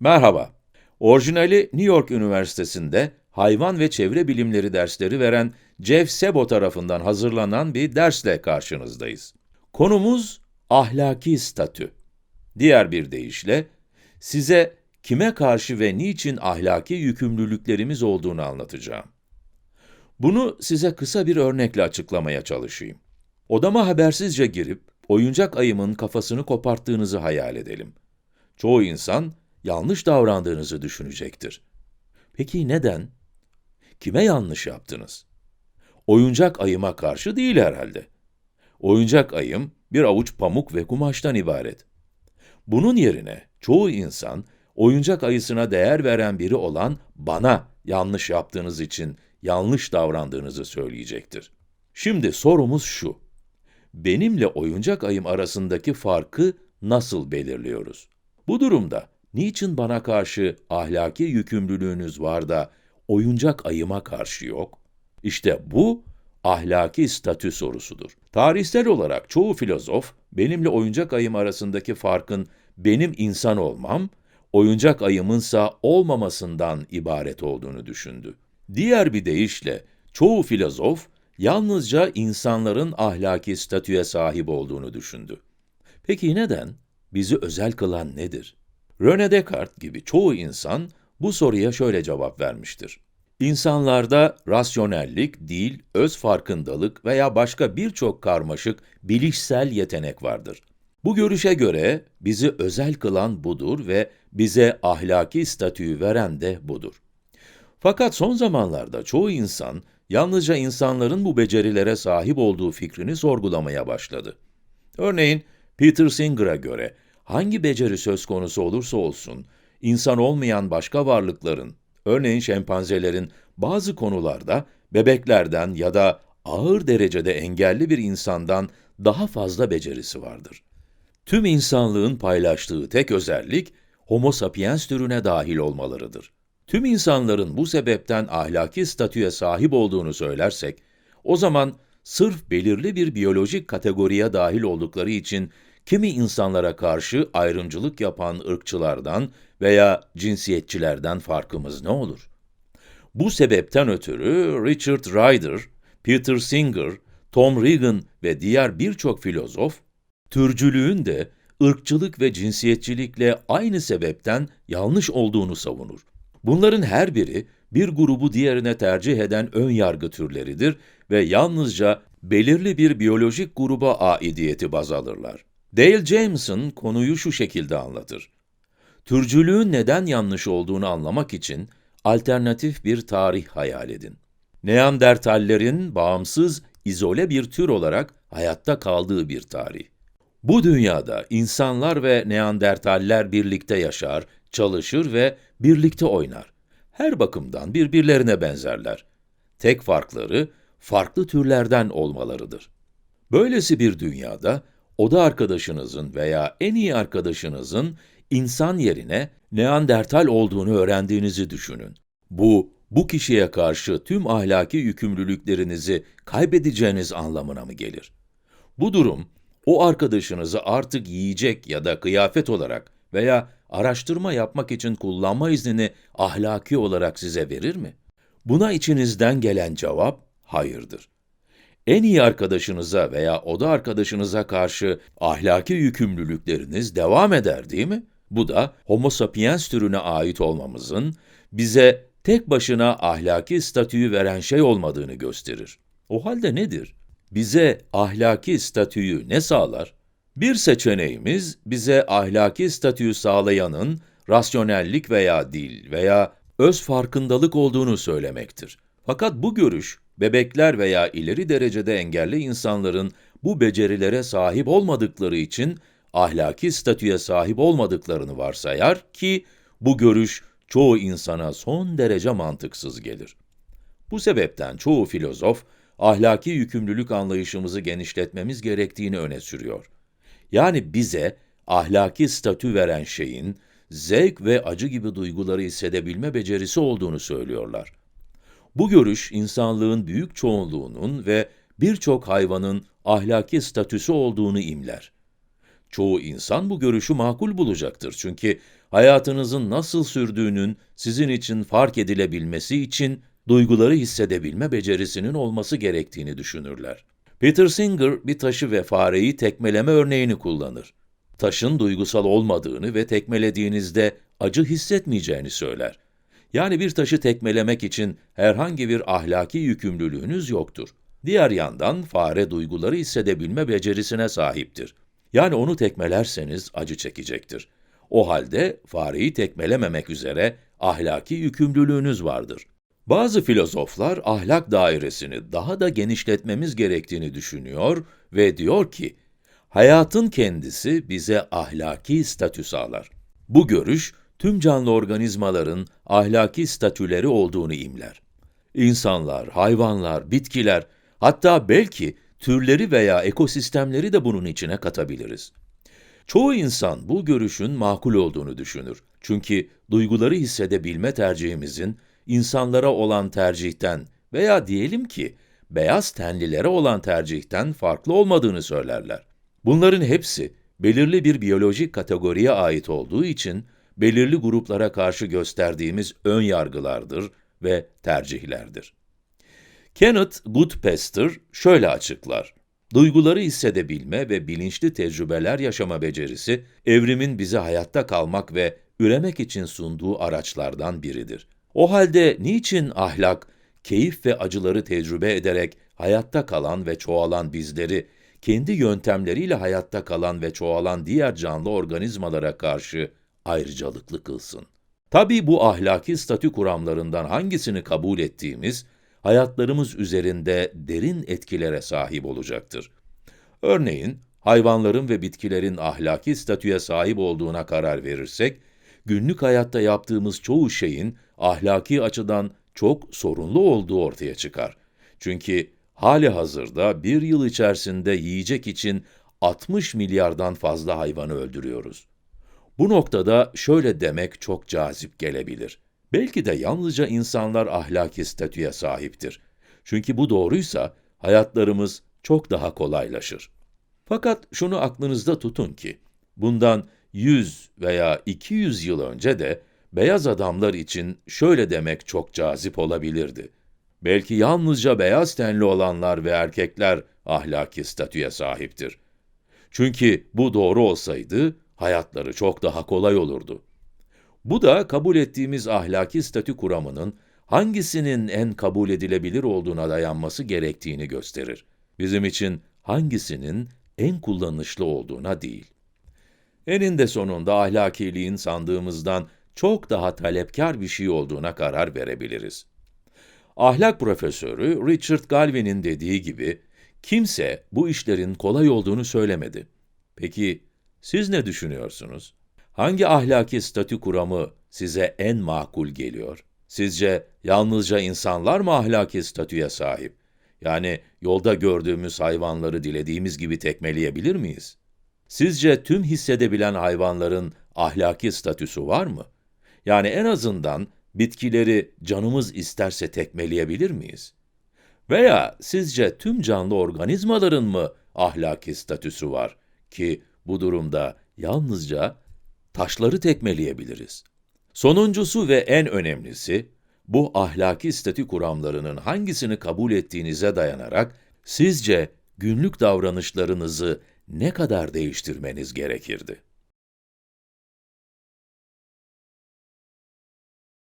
Merhaba. Orijinali New York Üniversitesi'nde hayvan ve çevre bilimleri dersleri veren Jeff Sebo tarafından hazırlanan bir dersle karşınızdayız. Konumuz ahlaki statü. Diğer bir deyişle, size kime karşı ve niçin ahlaki yükümlülüklerimiz olduğunu anlatacağım. Bunu size kısa bir örnekle açıklamaya çalışayım. Odama habersizce girip, oyuncak ayımın kafasını koparttığınızı hayal edelim. Çoğu insan, yanlış davrandığınızı düşünecektir. Peki neden? Kime yanlış yaptınız? Oyuncak ayıma karşı değil herhalde. Oyuncak ayım, bir avuç pamuk ve kumaştan ibaret. Bunun yerine, çoğu insan, oyuncak ayısına değer veren biri olan bana yanlış yaptığınız için yanlış davrandığınızı söyleyecektir. Şimdi sorumuz şu. Benimle oyuncak ayım arasındaki farkı nasıl belirliyoruz? Bu durumda niçin bana karşı ahlaki yükümlülüğünüz var da oyuncak ayıma karşı yok? İşte bu ahlaki statü sorusudur. Tarihsel olarak çoğu filozof benimle oyuncak ayım arasındaki farkın benim insan olmam, oyuncak ayımınsa olmamasından ibaret olduğunu düşündü. Diğer bir deyişle çoğu filozof yalnızca insanların ahlaki statüye sahip olduğunu düşündü. Peki neden? Bizi özel kılan nedir? René Descartes gibi çoğu insan bu soruya şöyle cevap vermiştir. İnsanlarda rasyonellik, dil, öz farkındalık veya başka birçok karmaşık bilişsel yetenek vardır. Bu görüşe göre bizi özel kılan budur ve bize ahlaki statüyü veren de budur. Fakat son zamanlarda çoğu insan yalnızca insanların bu becerilere sahip olduğu fikrini sorgulamaya başladı. Örneğin Peter Singer'a göre hangi beceri söz konusu olursa olsun, insan olmayan başka varlıkların, örneğin şempanzelerin bazı konularda bebeklerden ya da ağır derecede engelli bir insandan daha fazla becerisi vardır. Tüm insanlığın paylaştığı tek özellik, Homo sapiens türüne dahil olmalarıdır. Tüm insanların bu sebepten ahlaki statüye sahip olduğunu söylersek, o zaman sırf belirli bir biyolojik kategoriye dahil oldukları için kimi insanlara karşı ayrımcılık yapan ırkçılardan veya cinsiyetçilerden farkımız ne olur? Bu sebepten ötürü Richard Ryder, Peter Singer, Tom Regan ve diğer birçok filozof, türcülüğün de ırkçılık ve cinsiyetçilikle aynı sebepten yanlış olduğunu savunur. Bunların her biri bir grubu diğerine tercih eden ön yargı türleridir ve yalnızca belirli bir biyolojik gruba aidiyeti baz alırlar. Dale Jameson konuyu şu şekilde anlatır. Türcülüğün neden yanlış olduğunu anlamak için alternatif bir tarih hayal edin. Neandertallerin bağımsız, izole bir tür olarak hayatta kaldığı bir tarih. Bu dünyada insanlar ve Neandertaller birlikte yaşar, çalışır ve birlikte oynar. Her bakımdan birbirlerine benzerler. Tek farkları, farklı türlerden olmalarıdır. Böylesi bir dünyada, oda arkadaşınızın veya en iyi arkadaşınızın insan yerine Neandertal olduğunu öğrendiğinizi düşünün. Bu, bu kişiye karşı tüm ahlaki yükümlülüklerinizi kaybedeceğiniz anlamına mı gelir? Bu durum, o arkadaşınızı artık yiyecek ya da kıyafet olarak veya araştırma yapmak için kullanma iznini ahlaki olarak size verir mi? Buna içinizden gelen cevap, hayırdır. En iyi arkadaşınıza veya oda arkadaşınıza karşı ahlaki yükümlülükleriniz devam eder değil mi? Bu da Homo sapiens türüne ait olmamızın, bize tek başına ahlaki statüyü veren şey olmadığını gösterir. O halde nedir? Bize ahlaki statüyü ne sağlar? Bir seçeneğimiz, bize ahlaki statüyü sağlayanın, rasyonellik veya dil veya öz farkındalık olduğunu söylemektir. Fakat bu görüş, bebekler veya ileri derecede engelli insanların bu becerilere sahip olmadıkları için ahlaki statüye sahip olmadıklarını varsayar ki bu görüş çoğu insana son derece mantıksız gelir. Bu sebepten çoğu filozof ahlaki yükümlülük anlayışımızı genişletmemiz gerektiğini öne sürüyor. Yani bize ahlaki statü veren şeyin zevk ve acı gibi duyguları hissedebilme becerisi olduğunu söylüyorlar. Bu görüş insanlığın büyük çoğunluğunun ve birçok hayvanın ahlaki statüsü olduğunu imler. Çoğu insan bu görüşü makul bulacaktır çünkü hayatınızın nasıl sürdüğünün sizin için fark edilebilmesi için duyguları hissedebilme becerisinin olması gerektiğini düşünürler. Peter Singer bir taşı ve fareyi tekmeleme örneğini kullanır. Taşın duygusal olmadığını ve tekmelediğinizde acı hissetmeyeceğini söyler. Yani bir taşı tekmelemek için herhangi bir ahlaki yükümlülüğünüz yoktur. Diğer yandan fare duyguları hissedebilme becerisine sahiptir. Yani onu tekmelerseniz acı çekecektir. O halde fareyi tekmelememek üzere ahlaki yükümlülüğünüz vardır. Bazı filozoflar ahlak dairesini daha da genişletmemiz gerektiğini düşünüyor ve diyor ki, hayatın kendisi bize ahlaki statü sağlar. Bu görüş, tüm canlı organizmaların ahlaki statüleri olduğunu imler. İnsanlar, hayvanlar, bitkiler, hatta belki türleri veya ekosistemleri de bunun içine katabiliriz. Çoğu insan bu görüşün makul olduğunu düşünür. Çünkü duyguları hissedebilme tercihimizin insanlara olan tercihten veya diyelim ki beyaz tenlilere olan tercihten farklı olmadığını söylerler. Bunların hepsi belirli bir biyolojik kategoriye ait olduğu için belirli gruplara karşı gösterdiğimiz ön yargılardır ve tercihlerdir. Kenneth Goodpester şöyle açıklar. Duyguları hissedebilme ve bilinçli tecrübeler yaşama becerisi, evrimin bize hayatta kalmak ve üremek için sunduğu araçlardan biridir. O halde niçin ahlak, keyif ve acıları tecrübe ederek hayatta kalan ve çoğalan bizleri, kendi yöntemleriyle hayatta kalan ve çoğalan diğer canlı organizmalara karşı ayrıcalıklı kılsın? Tabii bu ahlaki statü kuramlarından hangisini kabul ettiğimiz, hayatlarımız üzerinde derin etkilere sahip olacaktır. Örneğin, hayvanların ve bitkilerin ahlaki statüye sahip olduğuna karar verirsek, günlük hayatta yaptığımız çoğu şeyin ahlaki açıdan çok sorunlu olduğu ortaya çıkar. Çünkü hali hazırda bir yıl içerisinde yiyecek için 60 milyardan fazla hayvanı öldürüyoruz. Bu noktada şöyle demek çok cazip gelebilir. Belki de yalnızca insanlar ahlaki statüye sahiptir. Çünkü bu doğruysa hayatlarımız çok daha kolaylaşır. Fakat şunu aklınızda tutun ki, bundan 100 veya 200 yıl önce de beyaz adamlar için şöyle demek çok cazip olabilirdi. Belki yalnızca beyaz tenli olanlar ve erkekler ahlaki statüye sahiptir. Çünkü bu doğru olsaydı, hayatları çok daha kolay olurdu. Bu da kabul ettiğimiz ahlaki statü kuramının hangisinin en kabul edilebilir olduğuna dayanması gerektiğini gösterir. Bizim için hangisinin en kullanışlı olduğuna değil. Eninde sonunda ahlakiliğin sandığımızdan çok daha talepkar bir şey olduğuna karar verebiliriz. Ahlak profesörü Richard Galvin'in dediği gibi, kimse bu işlerin kolay olduğunu söylemedi. Peki, siz ne düşünüyorsunuz? Hangi ahlaki statü kuramı size en makul geliyor? Sizce yalnızca insanlar mı ahlaki statüye sahip? Yani yolda gördüğümüz hayvanları dilediğimiz gibi tekmeleyebilir miyiz? Sizce tüm hissedebilen hayvanların ahlaki statüsü var mı? Yani en azından bitkileri canımız isterse tekmeleyebilir miyiz? Veya sizce tüm canlı organizmaların mı ahlaki statüsü var ki bu durumda yalnızca taşları tekmeleyebiliriz? Sonuncusu ve en önemlisi, bu ahlaki statü kuramlarının hangisini kabul ettiğinize dayanarak, sizce günlük davranışlarınızı ne kadar değiştirmeniz gerekirdi?